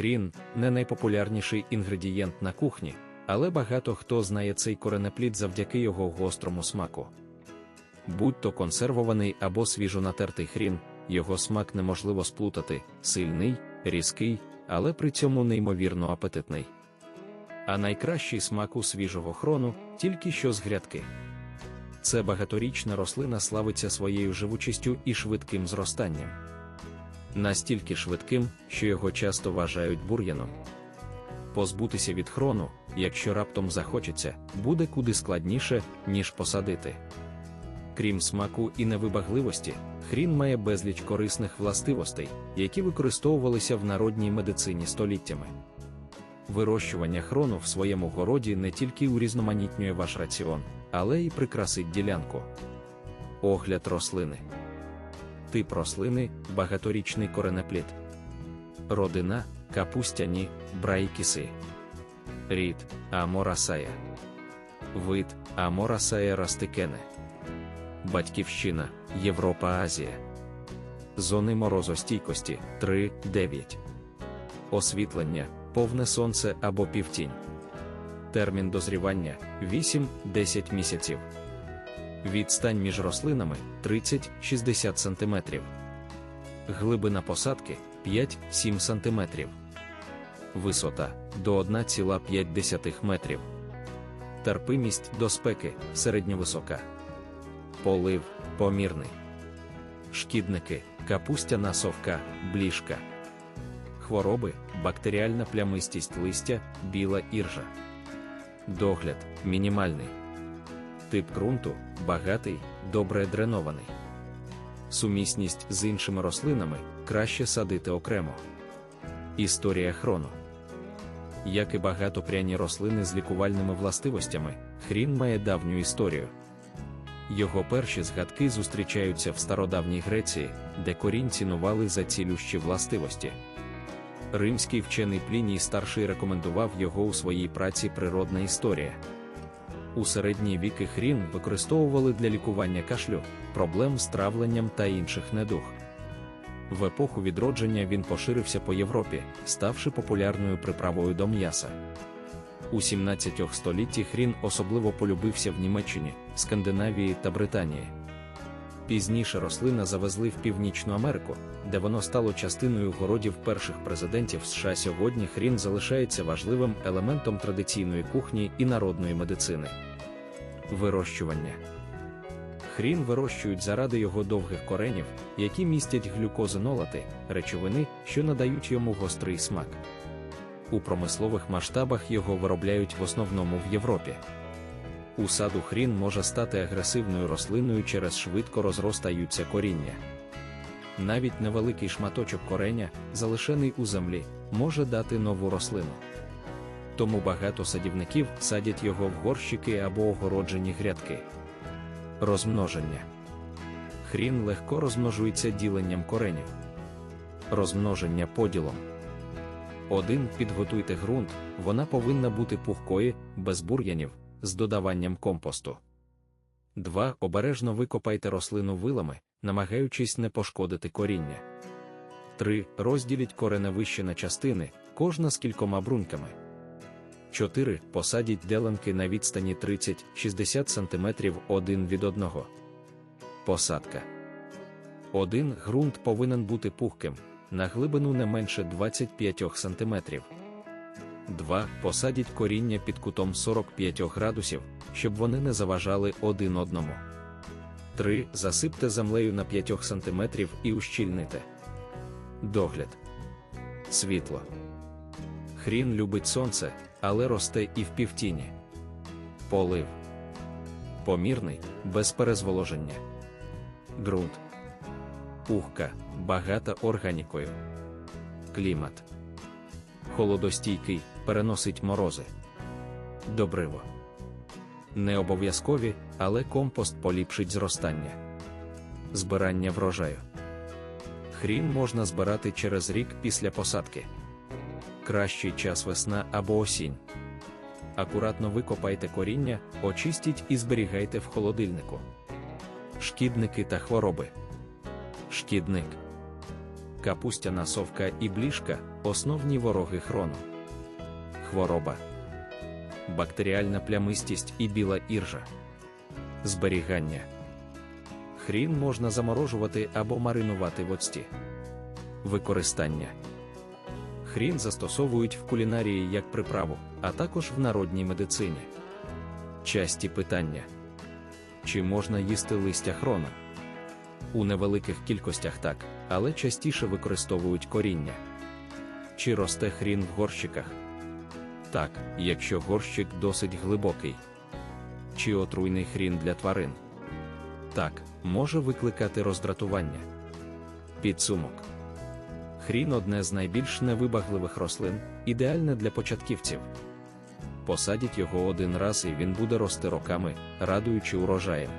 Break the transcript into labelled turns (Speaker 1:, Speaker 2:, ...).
Speaker 1: Хрін не найпопулярніший інгредієнт на кухні, але багато хто знає цей коренеплід завдяки його гострому смаку. Будь-то консервований або свіжо натертий хрін, його смак неможливо сплутати, сильний, різкий, але при цьому неймовірно апетитний. А найкращий смак у свіжого хрону тільки що з грядки. Це багаторічна рослина славиться своєю живучістю і швидким зростанням. Настільки швидким, що його часто вважають бур'яном. Позбутися від хрону, якщо раптом захочеться, буде куди складніше, ніж посадити. Крім смаку і невибагливості, хрін має безліч корисних властивостей, які використовувалися в народній медицині століттями. Вирощування хрону в своєму городі не тільки урізноманітнює ваш раціон, але й прикрасить ділянку. Огляд рослини. Тип рослини багаторічний коренеплід. Родина капустяні, брайкіси. Рід Аморасая. Вид Аморасая растикене. Батьківщина Європа Азія. Зони морозостійкості 3-9. Освітлення повне сонце або півтінь. Термін дозрівання 8-10 місяців. Відстань між рослинами 30-60 см. Глибина посадки 5-7 см. Висота до 1,5 метрів. Терпимість до спеки середньовисока. Полив помірний. Шкідники, капустяна совка, бліжка. Хвороби, бактеріальна плямистість листя, біла іржа. Догляд мінімальний. Тип ґрунту багатий, добре дренований. Сумісність з іншими рослинами краще садити окремо. Історія хрону. Як і багато пряні рослини з лікувальними властивостями, хрін має давню історію. Його перші згадки зустрічаються в стародавній Греції, де корінь цінували за цілющі властивості. Римський вчений Пліній старший рекомендував його у своїй праці Природна історія. У середні віки хрін використовували для лікування кашлю, проблем з травленням та інших недуг. В епоху відродження він поширився по Європі, ставши популярною приправою до м'яса. У 17 столітті хрін особливо полюбився в Німеччині, Скандинавії та Британії. Пізніше рослина завезли в Північну Америку, де воно стало частиною городів перших президентів США. Сьогодні хрін залишається важливим елементом традиційної кухні і народної медицини. Вирощування хрін вирощують заради його довгих коренів, які містять глюкозинолати, речовини, що надають йому гострий смак. У промислових масштабах його виробляють в основному в Європі. У саду хрін може стати агресивною рослиною через швидко розростаються коріння. Навіть невеликий шматочок кореня, залишений у землі, може дати нову рослину. Тому багато садівників садять його в горщики або огороджені грядки. Розмноження хрін легко розмножується діленням коренів. Розмноження поділом. 1. Підготуйте ґрунт, вона повинна бути пухкою, без бур'янів, з додаванням компосту. 2. Обережно викопайте рослину вилами, намагаючись не пошкодити коріння. 3. Розділіть кореневище на частини, кожна з кількома бруньками. 4. Посадіть деленки на відстані 30-60 см один від одного. Посадка. 1. Ґрунт повинен бути пухким, на глибину не менше 25 см. 2. Посадіть коріння під кутом 45 градусів, щоб вони не заважали один одному. 3. Засипте землею на 5 см і ущільните. Догляд. Світло. Хрін любить сонце, але росте і в півтіні. Полив. Помірний, без перезволоження. Ґрунт. Пухка, багата органікою. Клімат. Холодостійкий, переносить морози. Добриво. Не обов'язкові, але компост поліпшить зростання. Збирання врожаю. Хрін можна збирати через рік після посадки. Кращий час весна або осінь. Акуратно викопайте коріння, очистіть і зберігайте в холодильнику. Шкідники та хвороби. Шкідник. капустяна совка і бліжка основні вороги хрону. Хвороба, бактеріальна плямистість і біла іржа. Зберігання. Хрін можна заморожувати або маринувати в оцті. Використання. Хрін застосовують в кулінарії як приправу, а також в народній медицині. Часті питання: чи можна їсти листя хрону? У невеликих кількостях так, але частіше використовують коріння. Чи росте хрін в горщиках? Так, якщо горщик досить глибокий. Чи отруйний хрін для тварин? Так, може викликати роздратування. Підсумок. Хрін одне з найбільш невибагливих рослин, ідеальне для початківців. Посадіть його один раз і він буде рости роками, радуючи урожаєм.